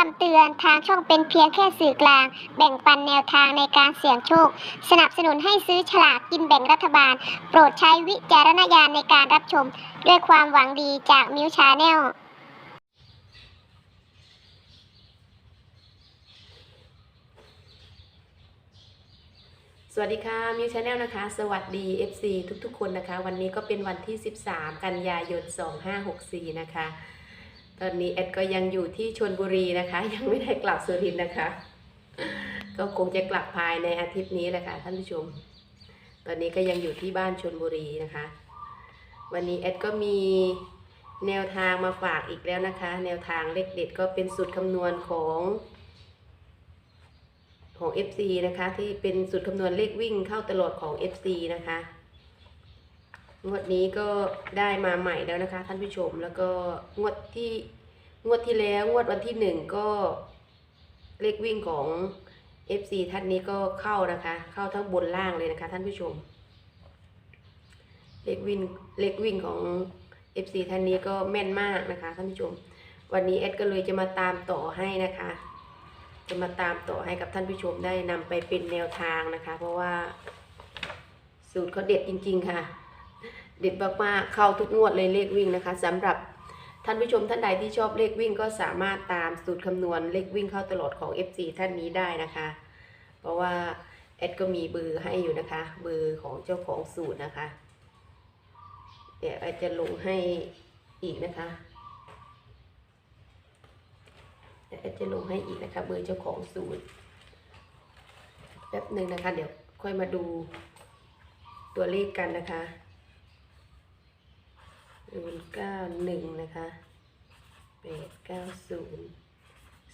คำเตือนทางช่องเป็นเพียงแค่สื่อกลาง แบ่งปันแนวทางในการเสี่ยงโชค สนับสนุนให้ซื้อฉลากกินแบ่งรัฐบาล โปรดใช้วิจารณญาณในการรับชม ด้วยความหวังดีจากมิวชาแนลสวัสดีค่ะมิวชาแนลนะคะ สวัสดี FC ทุกๆ คนนะคะ วันนี้ก็เป็นวันที่ 13 กันยายน 2564 นะคะ ตอนนี้แอดก็ยังอยู่ที่ชนบุรีนะคะ ยังไม่ได้กลับสุรินทร์นะคะ ก็คงจะกลับภายในอาทิตย์นี้แหละค่ะท่านผู้ชม ตอนนี้ก็ยังอยู่ที่บ้านชนบุรีนะคะ วันนี้แอดก็มีแนวทางมาฝากอีกแล้วนะคะ แนวทางเลขเด็ดก็เป็นสูตรคำนวณของของ FC นะคะ ที่เป็นสูตรคำนวณเลขวิ่งเข้าตลอดของ FC นะคะ งวดนี้ก็ได้มาใหม่แล้วนะคะ ท่านผู้ชมแล้วก็งวดที่งวดที่แล้วงวดวันที่หนึ่งก็เลขวิ่งของ FC ท่านนี้ก็เข้านะคะ เข้าทั้งบนล่างเลยนะคะ ท่านผู้ชม เลขวิ่งเลขวิ่งของ FC ท่านนี้ก็แม่นมากนะคะ ท่านผู้ชม วันนี้เอดก็เลยจะมาตามต่อให้นะคะ จะมาตามต่อให้กับท่านผู้ชมได้นำไปเป็นแนวทางนะคะ เพราะว่าสูตรเขาเด็ดจริง ๆ ค่ะ เด็ดมากๆเข้าทุกงวดเลยเลขวิ่งนะคะสำหรับท่านผู้ชมท่านใดที่ชอบเลขวิ่งก็สามารถตามสูตรคำนวณเลขวิ่งเข้าตลอดของ FC ท่านนี้ได้นะคะ เพราะว่าแอดก็มีเบอร์ให้อยู่นะคะ เบอร์ของเจ้าของสูตรนะคะ เดี๋ยวแอดจะลงให้อีกนะคะเดี๋ยวแอดจะลงให้อีกนะคะ เบอร์เจ้าของสูตรแป๊บหนึ่งนะคะ เดี๋ยวค่อยมาดูตัวเลขกันนะคะ ศูนย์เก้าหนึ่งนะคะแปดเก้าศูนย์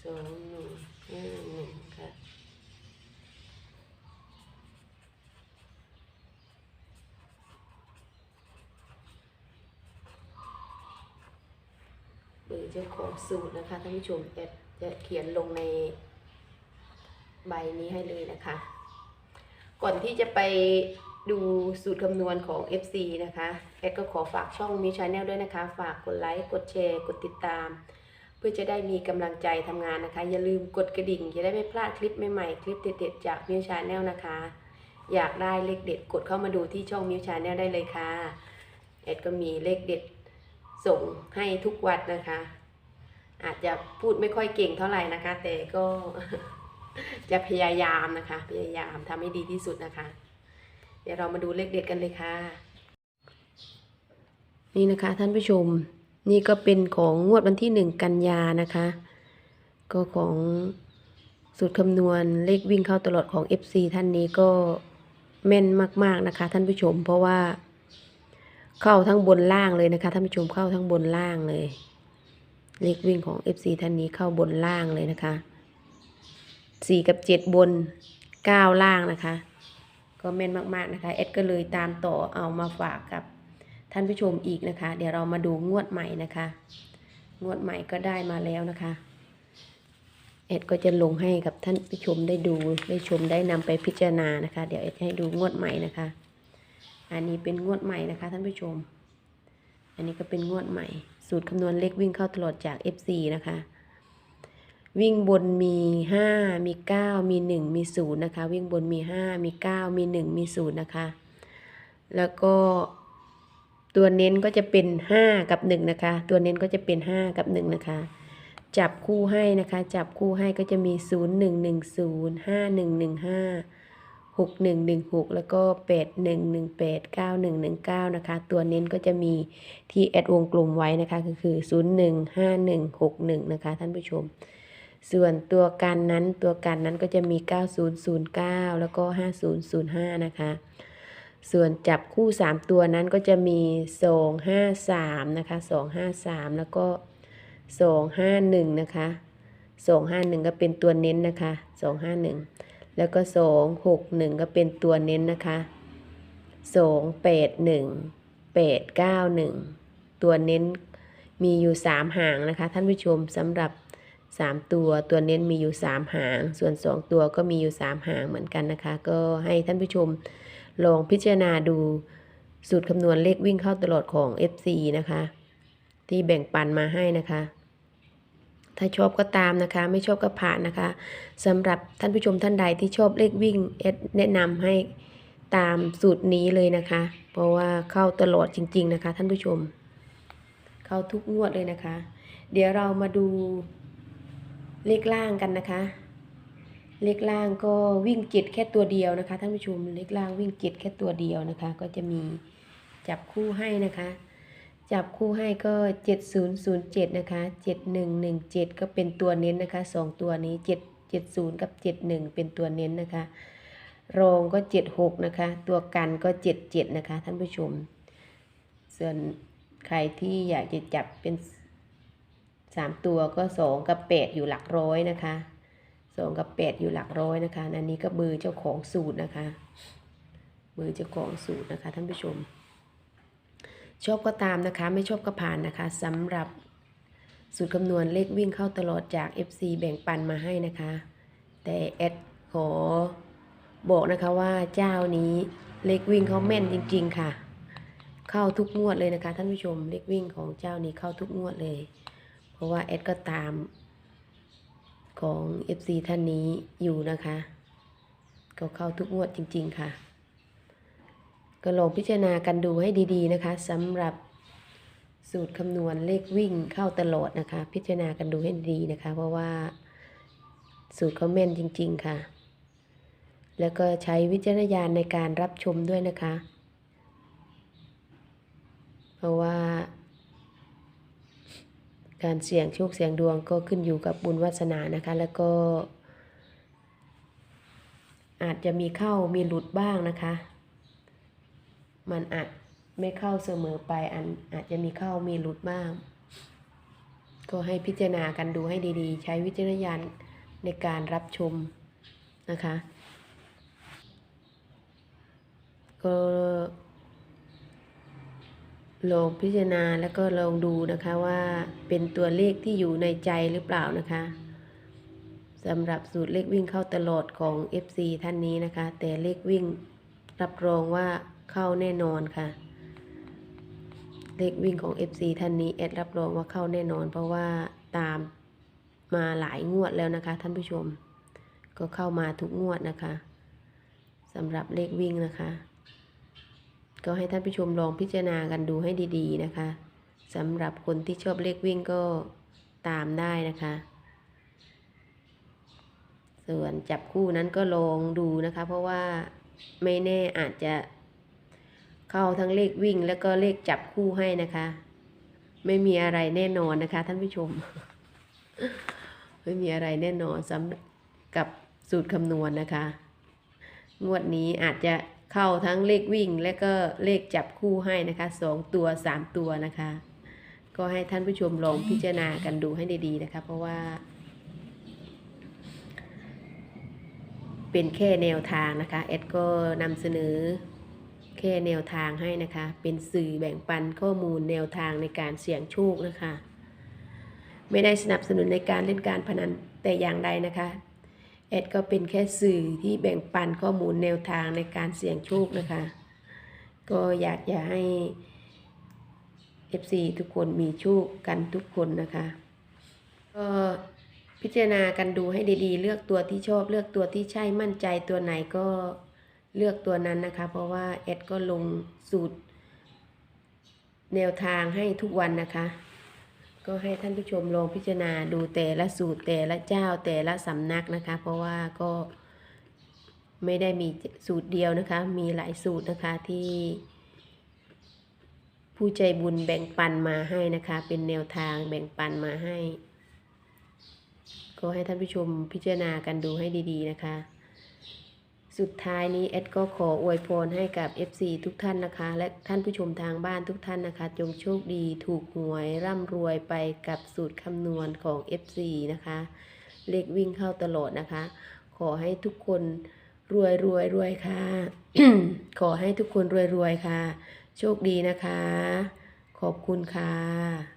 สองหนึ่งห้าหนึ่งค่ะเบอร์เจ้าของสูตรนะคะท่านผู้ชมแอดจะเขียนลงในใบนี้ให้เลยนะคะ ก่อนที่จะไป ดูสูตรคำนวณของ FC นะคะ แอดก็ขอฝากช่องมีชาแนลด้วยนะคะ ฝากกดไลค์ กดแชร์ กดติดตาม เพื่อจะได้มีกำลังใจทำงานนะคะ อย่าลืมกดกระดิ่ง จะได้ไม่พลาดคลิปใหม่ๆ คลิปเด็ดๆจากมิวชาแนลนะคะ อยากได้เลขเด็ดกดเข้ามาดูที่ช่องมิวชาแนลได้เลยค่ะ แอดก็มีเลขเด็ดส่งให้ทุกวันนะคะ อาจจะพูดไม่ค่อยเก่งเท่าไหร่นะคะ แต่ก็จะพยายามนะคะ พยายามทำให้ดีที่สุดนะคะ เดี๋ยวเรามาดูเลขเด็ดกันเลยค่ะ นี่นะคะท่านผู้ชม นี่ก็เป็นของงวดวันที่หนึ่งกันยานะคะ ก็ของสูตรคำนวณเลขวิ่งเข้าตลอดของ FC ท่านนี้ก็แม่นมากๆนะคะ ท่านผู้ชม เพราะว่า เข้าทั้งบนล่างเลยนะคะท่านผู้ชมเข้าทั้งบนล่างเลย เลขวิ่งของ FC ท่านนี้เข้าบนล่างเลยนะคะสี่กับเจ็ดบนเก้าล่างนะคะ ก็แม่นมากๆนะคะแอดก็เลยตามต่อเอามาฝากกับท่านผู้ชมอีกนะคะ เดี๋ยวเรามาดูงวดใหม่นะคะ งวดใหม่ก็ได้มาแล้วนะคะแอดก็จะลงให้กับท่านผู้ชมได้ดูได้ชมได้นำไปพิจารณานะคะ เดี๋ยวแอดให้ดูงวดใหม่นะคะ อันนี้เป็นงวดใหม่นะคะ ท่านผู้ชม อันนี้ก็เป็นงวดใหม่ สูตรคำนวณเลขวิ่งเข้าตลอดจาก FC นะคะ วิ่งบนมี 5 มี 9 มี 1 มี 0 นะคะ วิ่งบนมี 5 มี 9 มี 1 มี 0 นะคะ แล้วก็ตัวเน้นก็จะเป็น 5 กับ 1 นะคะ ตัวเน้นก็จะเป็น 5 กับ 1 นะคะ จับคู่ให้นะคะ จับคู่ให้ก็จะมี 0 1 1 0 5 1 1 5 6 1 1 6 แล้วก็ 8 1 1 8 9 1 1 9 นะคะ ตัวเน้นก็จะมีที่แอดวงกลมไว้นะคะ ก็คือ 0 1 5 1 6 1 นะคะ ท่านผู้ชม ส่วนตัวกันนั้นตัวกันนั้นก็จะมี 9009 แล้วก็ 5005 นะคะ ส่วนจับคู่ 3 ตัวนั้นก็จะมี 253 นะคะ 253 แล้วก็ 251 นะคะ 251 ก็เป็นตัวเน้นนะคะ 251 แล้วก็ 261 ก็เป็นตัวเน้นนะคะ281 891 ตัวเน้นมีอยู่ 3 หางนะคะ ท่านผู้ชมสำหรับ 3 ตัวตัวเน้นมีอยู่ 3 หาง ส่วน 2 ตัวก็มีอยู่ 3 หางเหมือนกันนะคะ ก็ให้ท่านผู้ชมลองพิจารณาดูสูตรคำนวณเลขวิ่งเข้าตลอดของ FC นะคะ ที่แบ่งปันมาให้นะคะ ถ้าชอบก็ตามนะคะ ไม่ชอบก็ผ่านนะคะสำหรับท่านผู้ชมท่านใดที่ชอบเลขวิ่งเอดแนะนำให้ตามสูตรนี้เลยนะคะ เพราะว่าเข้าตลอดจริง ๆ นะคะ ท่านผู้ชม เข้าทุกงวดเลยนะคะ เดี๋ยวเรามาดู เลขล่างกันนะคะ เลขล่างก็วิ่งเจ็ดแค่ตัวเดียวนะคะท่านผู้ชมเลขล่างวิ่งเจ็ดแค่ตัวเดียวนะคะ ก็จะมีจับคู่ให้นะคะ จับคู่ให้ก็เจ็ดศูนย์ศูนย์เจ็ดนะคะเจ็ดหนึ่งหนึ่งเจ็ดก็เป็นตัวเน้นนะคะสองตัวนี้เจ็ดเจ็ดศูนย์กับเจ็ดหนึ่งเป็นตัวเน้นนะคะ รองก็เจ็ดหกนะคะ ตัวกันก็เจ็ดเจ็ดนะคะท่านผู้ชม ส่วนใครที่อยากจะจับเป็น สามตัวก็สองกับแปดอยู่หลักร้อยนะคะสองกับแปดอยู่หลักร้อยนะคะอันนี้ก็เบอร์เจ้าของสูตรนะคะเบอร์เจ้าของสูตรนะคะท่านผู้ชม ชอบก็ตามนะคะ ไม่ชอบก็ผ่านนะคะสำหรับสูตรคำนวณเลขวิ่งเข้าตลอดจาก FC แบ่งปันมาให้นะคะ แต่แอดขอบอกนะคะว่าเจ้านี้เลขวิ่งเขาแม่นจริง ๆ ค่ะ เข้าทุกงวดเลยนะคะ ท่านผู้ชมเลขวิ่งของเจ้านี้เข้าทุกงวดเลย เพราะว่าแอดก็ตามของ FC ท่านนี้อยู่นะคะ ก็เข้าทุกงวดจริง ๆ ค่ะ ก็ลองพิจารณากันดูให้ดี ๆ นะคะสำหรับสูตรคำนวณเลขวิ่งเข้าตลอดนะคะ พิจารณากันดูให้ดีนะคะ เพราะว่าสูตรเขาแม่นจริง ๆ ค่ะ แล้วก็ใช้วิจารณญาณในการรับชมด้วยนะคะ เพราะว่า การเสี่ยงโชคเสี่ยงดวงก็ขึ้นอยู่กับบุญวาสนานะคะ แล้วก็ อาจจะมีเข้ามีหลุดบ้างนะคะ มันอาจไม่เข้าเสมอไปอันอาจจะมีเข้ามีหลุดบ้าง ก็ให้พิจารณากันดูให้ดีๆ ใช้วิจารณญาณในการรับชมนะคะก็ ลองพิจารณาแล้วก็ลองดูนะคะว่าเป็นตัวเลขที่อยู่ในใจหรือเปล่านะคะสำหรับสูตรเลขวิ่งเข้าตลอดของ FC ท่านนี้นะคะ แต่เลขวิ่งรับรองว่าเข้าแน่นอนค่ะ เลขวิ่งของ FC ท่านนี้แอดรับรองว่าเข้าแน่นอน เพราะว่าตามมาหลายงวดแล้วนะคะ ท่านผู้ชม ก็เข้ามาทุกงวดนะคะสำหรับเลขวิ่งนะคะ ก็ให้ท่านผู้ชมลองพิจารณากันดูให้ดีๆนะคะสำหรับคนที่ชอบเลขวิ่งก็ตามได้นะคะ ส่วนจับคู่นั้นก็ลองดูนะคะ เพราะว่าไม่แน่อาจจะเข้าทั้งเลขวิ่งแล้วก็เลขจับคู่ให้นะคะ ไม่มีอะไรแน่นอนนะคะ ท่านผู้ชม ไม่มีอะไรแน่นอนสำกับสูตรคำนวณนะคะ งวดนี้อาจจะ เข้าทั้งเลขวิ่งและก็เลขจับคู่ให้นะคะสองตัวสามตัวนะคะ ก็ให้ท่านผู้ชมลองพิจารณากันดูให้ดีๆนะคะ เพราะว่า เป็นแค่แนวทางนะคะแอดก็นำเสนอแค่แนวทางให้นะคะ เป็นสื่อแบ่งปันข้อมูลแนวทางในการเสี่ยงโชคนะคะ ไม่ได้สนับสนุนในการเล่นการพนันแต่อย่างใดนะคะ แอดก็เป็นแค่สื่อที่แบ่งปันข้อมูลแนวทางในการเสี่ยงโชคนะคะ ก็อยากจะให้ FC ทุกคนมีโชคกันทุกคนนะคะ ก็พิจารณากันดูให้ดีๆ เลือกตัวที่ชอบ เลือกตัวที่ใช่มั่นใจตัวไหนก็เลือกตัวนั้นนะคะ เพราะว่าแอดก็ลงสูตร แนวทางให้ทุกวันนะคะ ก็ให้ท่านผู้ชมลองพิจารณาดูแต่ละสูตรแต่ละเจ้าแต่ละสำนักนะคะ เพราะว่าก็ไม่ได้มีสูตรเดียวนะคะ มีหลายสูตรนะคะที่ผู้ใจบุญแบ่งปันมาให้นะคะ เป็นแนวทางแบ่งปันมาให้ ก็ให้ท่านผู้ชมพิจารณากันดูให้ดี ๆ นะคะ สุดท้ายนี้แอดก็ขออวยพรให้กับ FC ทุกท่านนะคะ และท่านผู้ชมทางบ้านทุกท่านนะคะ จงโชคดีถูกหวยร่ำรวยไปกับสูตรคำนวณของ FC นะคะ เลขวิ่งเข้าตลอดนะคะ ขอให้ทุกคนรวยรวยรวยค่ะ ขอให้ทุกคนรวยรวยค่ะ โชคดีนะคะ ขอบคุณค่ะ